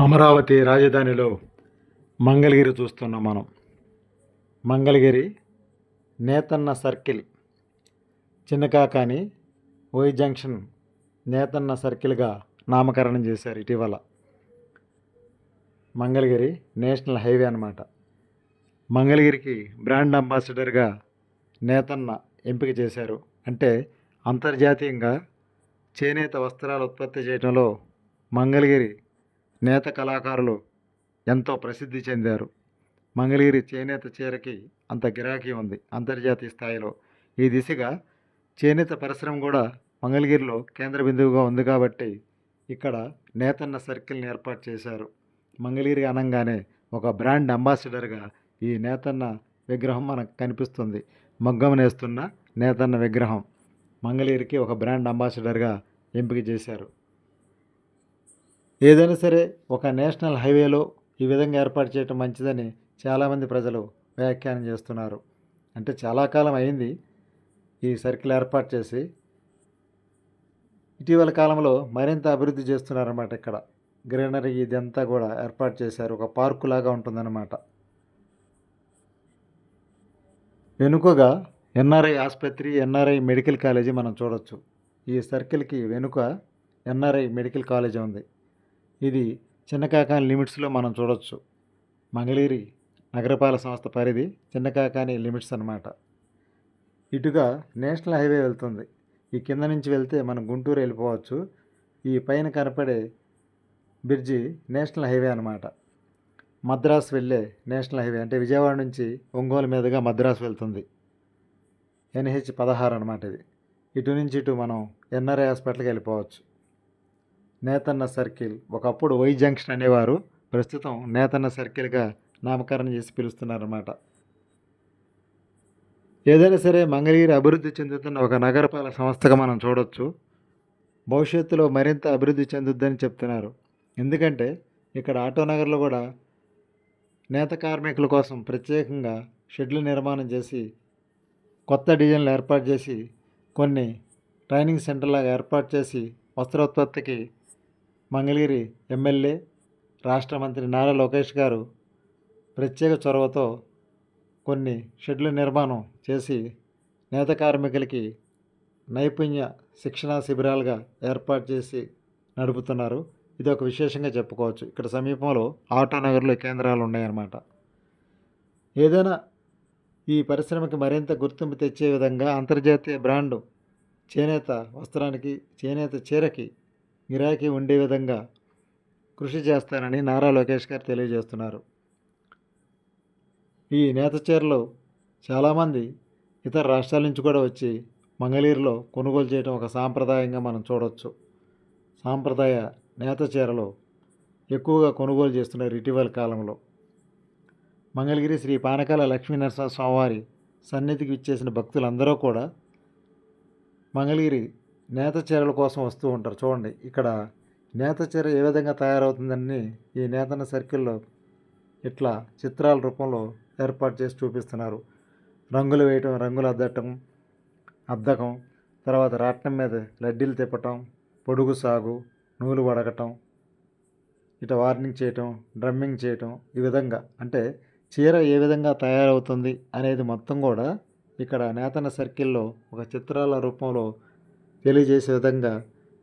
అమరావతి రాజధానిలో మంగళగిరి చూస్తున్నాం మనం. మంగళగిరి నేతన్న సర్కిల్ చిన్నకాకాని ఓయ్ జంక్షన్ నేతన్న సర్కిల్గా నామకరణం చేశారు ఇటీవల. మంగళగిరి నేషనల్ హైవే అన్నమాట. మంగళగిరికి బ్రాండ్ అంబాసిడర్గా నేతన్న ఎంపిక చేశారు. అంటే అంతర్జాతీయంగా చేనేత వస్త్రాలు ఉత్పత్తి చేయడంలో మంగళగిరి నేత కళాకారులు ఎంతో ప్రసిద్ధి చెందారు. మంగళగిరి చేనేత చీరకి అంత గిరాకీ ఉంది. అంతర్జాతీయ స్థాయిలో ఈ దిశగా చేనేత పరిశ్రమ కూడా మంగళగిరిలో కేంద్ర బిందువుగా ఉంది కాబట్టి ఇక్కడ నేతన్న సర్కిల్ని ఏర్పాటు చేశారు. మంగళగిరి అనగానే ఒక బ్రాండ్ అంబాసిడర్గా ఈ నేతన్న విగ్రహం మనకు కనిపిస్తుంది. మగ్గం నేస్తున్న నేతన్న విగ్రహం మంగళగిరికి ఒక బ్రాండ్ అంబాసిడర్గా ఎంపిక చేశారు. ఏదైనా సరే ఒక నేషనల్ హైవేలో ఈ విధంగా ఏర్పాటు చేయటం మంచిదని చాలామంది ప్రజలు వ్యాఖ్యానం చేస్తున్నారు. అంటే చాలా కాలం అయింది ఈ సర్కిల్ ఏర్పాటు చేసి. ఇటీవల కాలంలో మరింత అభివృద్ధి చేస్తున్నారన్నమాట ఇక్కడ. గ్రీనరీ ఇదంతా కూడా ఏర్పాటు చేశారు. ఒక పార్కు లాగా ఉంటుందన్నమాట. వెనుకగా ఎన్ఆర్ఐ ఆసుపత్రి ఎన్ఆర్ఐ మెడికల్ కాలేజీ మనం చూడొచ్చు. ఈ సర్కిల్కి వెనుక ఎన్ఆర్ఐ మెడికల్ కాలేజీ ఉంది. ఇది చిన్నకాకాని లిమిట్స్లో మనం చూడొచ్చు. మంగళగిరి నగరపాలక సంస్థ పరిధి చిన్నకాకాని లిమిట్స్ అన్నమాట. ఇటుగా నేషనల్ హైవే వెళ్తుంది. ఈ కింద నుంచి వెళ్తే మనం గుంటూరు వెళ్ళిపోవచ్చు. ఈ పైన కనపడే బ్రిడ్జి నేషనల్ హైవే అన్నమాట. మద్రాసు వెళ్ళే నేషనల్ హైవే అంటే విజయవాడ నుంచి ఒంగోలు మీదుగా మద్రాసు వెళ్తుంది. ఎన్హెచ్ పదహారు అనమాట ఇది. ఇటు నుంచి ఇటు మనం ఎన్ఆర్ఐ హాస్పిటల్కి వెళ్ళిపోవచ్చు. నేతన్న సర్కిల్. ఒకప్పుడు వై జంక్షన్ అనేవారు. ప్రస్తుతం నేతన్న సర్కిల్గా నామకరణం చేసి పిలుస్తున్నారన్నమాట. ఏదైనా సరే మంగళగిరి అభివృద్ధి చెందుతున్న ఒక నగరపాలక సంస్థగా మనం చూడొచ్చు. భవిష్యత్తులో మరింత అభివృద్ధి చెందుద్దని చెప్తున్నారు. ఎందుకంటే ఇక్కడ ఆటో నగర్లో కూడా నేత కార్మికుల కోసం ప్రత్యేకంగా షెడ్లు నిర్మాణం చేసి కొత్త డిజైన్లు ఏర్పాటు చేసి కొన్ని ట్రైనింగ్ సెంటర్లాగా ఏర్పాటు చేసి వస్త్రోత్పత్తికి మంగళగిరి ఎమ్మెల్యే రాష్ట్ర మంత్రి నారా లోకేష్ గారు ప్రత్యేక చొరవతో కొన్ని షెడ్ల నిర్మాణం చేసి నేత కార్మికులకి నైపుణ్య శిక్షణా శిబిరాలుగా ఏర్పాటు చేసి నడుపుతున్నారు. ఇది ఒక విశేషంగా చెప్పుకోవచ్చు. ఇక్కడ సమీపంలో ఆటోనగర్లో కేంద్రాలు ఉన్నాయన్నమాట. ఏదైనా ఈ పరిశ్రమకి మరింత గుర్తింపు తెచ్చే విధంగా అంతర్జాతీయ బ్రాండు చేనేత వస్త్రానికి చేనేత చీరకి గిరాకీ ఉండే విధంగా కృషి చేస్తానని నారా లోకేష్ గారు తెలియజేస్తున్నారు. ఈ నేత చీరలు చాలామంది ఇతర రాష్ట్రాల నుంచి కూడా వచ్చి మంగళీరులో కొనుగోలు చేయడం ఒక సాంప్రదాయంగా మనం చూడవచ్చు సాంప్రదాయ నేత చీరలు ఎక్కువగా కొనుగోలు చేస్తున్నారు ఇటీవల కాలంలో. మంగళగిరి శ్రీ పానకాల లక్ష్మీనరసింహ స్వామివారి సన్నిధికి ఇచ్చేసిన భక్తులందరూ కూడా మంగళగిరి నేత చీరల కోసం వస్తూ ఉంటారు. చూడండి ఇక్కడ నేత చీర ఏ విధంగా తయారవుతుందని ఈ నేతన సర్కిల్లో ఇట్లా చిత్రాల రూపంలో ఏర్పాటు చేసి చూపిస్తున్నారు. రంగులు వేయటం రంగులు అద్దటం అద్దకం తర్వాత రాట్నం మీద లడ్డీలు తిప్పటం పొడుగు సాగు నూలు వడగటం ఇట వార్నింగ్ చేయటం డ్రమ్మింగ్ చేయటం ఈ విధంగా. అంటే చీర ఏ విధంగా తయారవుతుంది అనేది మొత్తం కూడా ఇక్కడ నేతన సర్కిల్లో ఒక చిత్రాల రూపంలో తెలియజేసే విధంగా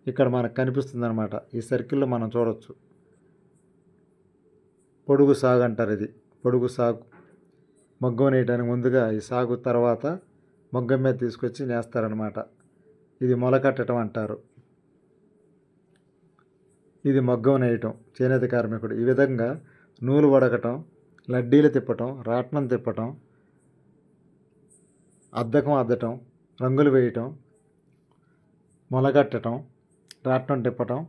ఇక్కడ మనకు కనిపిస్తుంది అనమాట ఈ సర్కిల్లో మనం చూడవచ్చు పొడుగు సాగు అంటారు ఇది. పొడుగు సాగు. మగ్గం నేయడానికి ముందుగా ఈ సాగు తర్వాత మగ్గం మీద తీసుకొచ్చి నేస్తారనమాట ఇది మొలకట్టడం అంటారు. ఇది మగ్గం నేయటం చేనేత కార్మికుడు. ఈ విధంగా నూలు వడకటం లడ్డీలు తిప్పటం రాట్నం తిప్పటం అద్దకం అద్దటం రంగులు వేయటం మొలగట్టడం రాట్నం తిప్పటం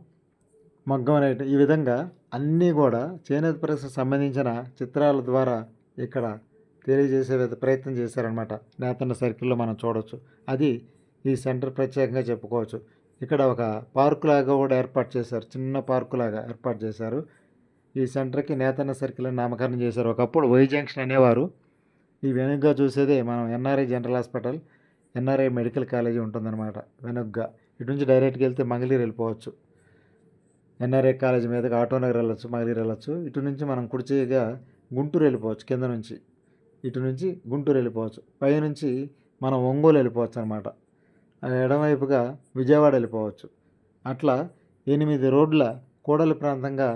మగ్గం నేయటం ఈ విధంగా అన్నీ కూడా చేనేత పరిశ్రమకు సంబంధించిన చిత్రాల ద్వారా ఇక్కడ తెలియజేసే విధ ప్రయత్నం చేశారనమాట నేతన్న సర్కిల్లో మనం చూడవచ్చు అది ఈ సెంటర్ ప్రత్యేకంగా చెప్పుకోవచ్చు. ఇక్కడ ఒక పార్కు లాగా కూడా ఏర్పాటు చేశారు. చిన్న పార్కు లాగా ఏర్పాటు చేశారు. ఈ సెంటర్కి నేతన్న సర్కిల్ అని నామకరణం చేశారు. ఒకప్పుడు వై జంక్షన్ అనేవారు. ఈ వెనుగ్గా చూసేదే మనం NRI general hospital NRI medical college ఉంటుందన్నమాట. వెనుగ్గా. ఇటు నుంచి డైరెక్ట్గా వెళ్తే మంగళగిరి వెళ్ళిపోవచ్చు. ఎన్ఆర్ఏ కాలేజ్ మీదకి ఆటోనగర్ వెళ్ళొచ్చు మంగళగిరి వెళ్ళొచ్చు. ఇటు నుంచి మనం కుడిచేయగా గుంటూరు వెళ్ళిపోవచ్చు కింద నుంచి. ఇటు నుంచి గుంటూరు వెళ్ళిపోవచ్చు. పైనుంచి మనం ఒంగోలు వెళ్ళిపోవచ్చు అనమాట ఎడమవైపుగా విజయవాడ వెళ్ళిపోవచ్చు. అట్లా ఎనిమిది రోడ్ల కూడలి ప్రాంతంగా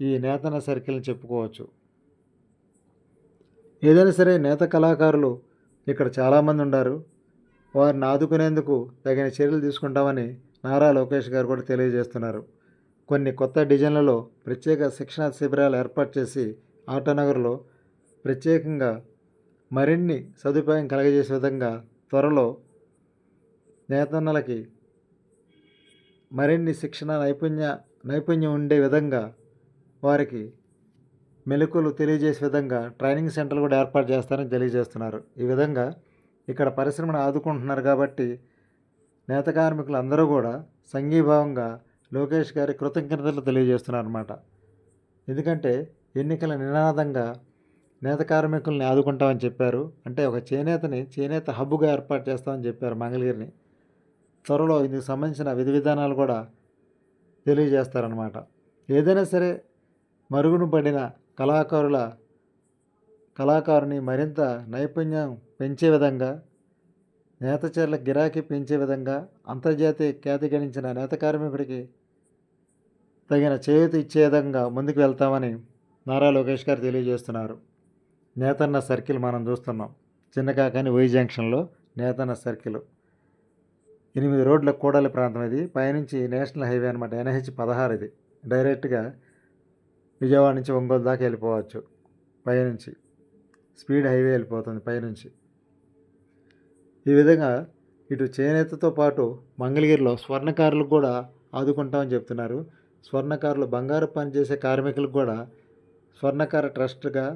ఈ నేతన సర్కిల్ని చెప్పుకోవచ్చు. ఏదైనా సరే నేత కళాకారులు ఇక్కడ చాలామంది ఉన్నారు వారిని ఆదుకునేందుకు తగిన చర్యలు తీసుకుంటామని నారా లోకేష్ గారు కూడా తెలియజేస్తున్నారు. కొన్ని కొత్త డిజైన్లలో ప్రత్యేక శిక్షణా శిబిరాలు ఏర్పాటు చేసి ఆటనగర్లో ప్రత్యేకంగా మరిన్ని సదుపాయం కలగజేసే విధంగా త్వరలో నేతన్నలకి మరిన్ని శిక్షణ నైపుణ్య నైపుణ్యం ఉండే విధంగా వారికి మెలకువలు తెలియజేసే విధంగా ట్రైనింగ్ సెంటర్లు కూడా ఏర్పాటు చేస్తారని తెలియజేస్తున్నారు. ఈ విధంగా ఇక్కడ పరిశ్రమను ఆదుకుంటున్నారు కాబట్టి నేత కార్మికులు అందరూ కూడా సంఘీభావంగా లోకేష్ గారి కృతజ్ఞతలు తెలియజేస్తున్నారు అనమాట ఎందుకంటే ఎన్నికల నినాదంగా నేత కార్మికుల్ని ఆదుకుంటామని చెప్పారు. అంటే ఒక చేనేతని చేనేత హబ్బుగా ఏర్పాటు చేస్తామని చెప్పారు మంగళగిరిని. త్వరలో ఇందుకు సంబంధించిన విధి విధానాలు కూడా తెలియజేస్తారనమాట ఏదైనా సరే మరుగున పడిన కళాకారుల కళాకారుని మరింత నైపుణ్యం పెంచే విధంగా నేతచర్ల గిరాకీ పెంచే విధంగా అంతర్జాతీయ ఖ్యాతి గణించిన నేత కార్మికుడికి తగిన చేయూత ఇచ్చే విధంగా ముందుకు వెళ్తామని నారా లోకేష్ గారు తెలియజేస్తున్నారు. నేతన్న సర్కిల్ మనం చూస్తున్నాం. చిన్నకాకని వై జంక్షన్లో నేతన్న సర్కిల్. ఎనిమిది రోడ్ల కూడలి ప్రాంతం ఇది. పైనుంచి నేషనల్ హైవే అనమాట ఎన్హెచ్ పదహారు ఇది. డైరెక్ట్గా విజయవాడ నుంచి ఒంగోలు దాకా వెళ్ళిపోవచ్చు. పైనుంచి. స్పీడ్ హైవే వెళ్ళిపోతుంది పైనుంచి. ఈ విధంగా ఇటు చేనేతతో పాటు మంగళగిరిలో స్వర్ణకారులకు కూడా ఆదుకుంటామని చెప్తున్నారు. స్వర్ణకారులు బంగారు పని చేసే కార్మికులకు కూడా స్వర్ణకార ట్రస్ట్గా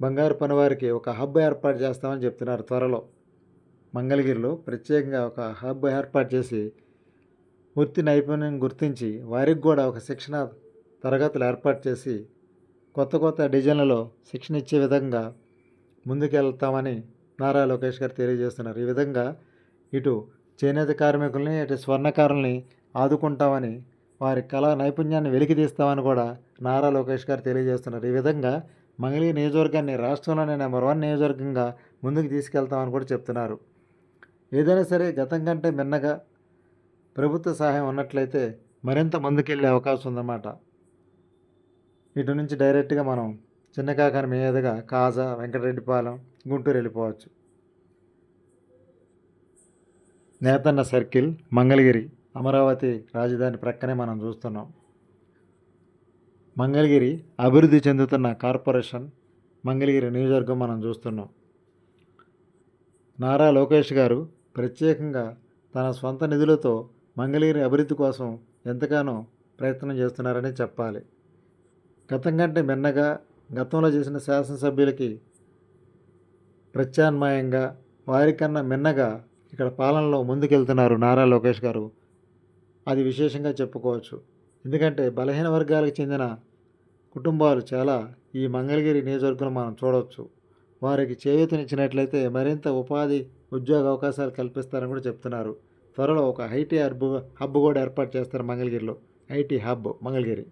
బంగారు పని వారికి ఒక హబ్ ఏర్పాటు చేస్తామని చెప్తున్నారు త్వరలో. మంగళగిరిలో ప్రత్యేకంగా ఒక హబ్ ఏర్పాటు చేసి వృత్తి నైపుణ్యం గుర్తించి వారికి కూడా ఒక శిక్షణ తరగతులు ఏర్పాటు చేసి కొత్త కొత్త డిజైన్లలో శిక్షణ ఇచ్చే విధంగా ముందుకెళ్తామని నారా లోకేష్ గారు తెలియజేస్తున్నారు. ఈ విధంగా ఇటు చేనేత కార్మికుల్ని ఇటు స్వర్ణకారుల్ని ఆదుకుంటామని వారి కళా నైపుణ్యాన్ని వెలికి తీస్తామని కూడా నారా లోకేష్ గారు తెలియజేస్తున్నారు. ఈ విధంగా మంగళగిరి నియోజకవర్గాన్ని రాష్ట్రంలోనే నెంబర్ వన్ నియోజకవర్గంగా ముందుకు తీసుకెళ్తామని కూడా చెప్తున్నారు. ఏదైనా సరే గతం కంటే మిన్నగా ప్రభుత్వ సహాయం ఉన్నట్లయితే మరింత ముందుకెళ్ళే అవకాశం ఉందన్నమాట. ఇటు నుంచి డైరెక్ట్గా మనం చిన్నకాకాని మీదుగా కాజా వెంకటరెడ్డిపాలెం గుంటూరు వెళ్ళిపోవచ్చు. నేతన్న సర్కిల్ మంగళగిరి అమరావతి రాజధాని ప్రక్కనే మనం చూస్తున్నాం. మంగళగిరి అభివృద్ధి చెందుతున్న కార్పొరేషన్ మంగళగిరి నియోజకవర్గం మనం చూస్తున్నాం. నారా లోకేష్ గారు ప్రత్యేకంగా తన సొంత నిధులతో మంగళగిరి అభివృద్ధి కోసం ఎంతగానో ప్రయత్నం చేస్తున్నారని చెప్పాలి. గతం కంటే మిన్నగా గతంలో చేసిన శాసనసభ్యులకి ప్రత్యామ్నాయంగా వారికన్నా మిన్నగా ఇక్కడ పాలనలో ముందుకెళ్తున్నారు నారా లోకేష్ గారు. అది విశేషంగా చెప్పుకోవచ్చు. ఎందుకంటే బలహీన వర్గాలకు చెందిన కుటుంబాలు చాలా ఈ మంగళగిరి నియోజకవర్గంలో మనం చూడవచ్చు. వారికి చేయూతనిచ్చినట్లయితే మరింత ఉపాధి ఉద్యోగ అవకాశాలు కల్పిస్తారని కూడా చెప్తున్నారు. త్వరలో ఒక ఐటీ హబ్ హబ్ కూడా ఏర్పాటు చేస్తారు మంగళగిరిలో. IT hub Mangalagiri.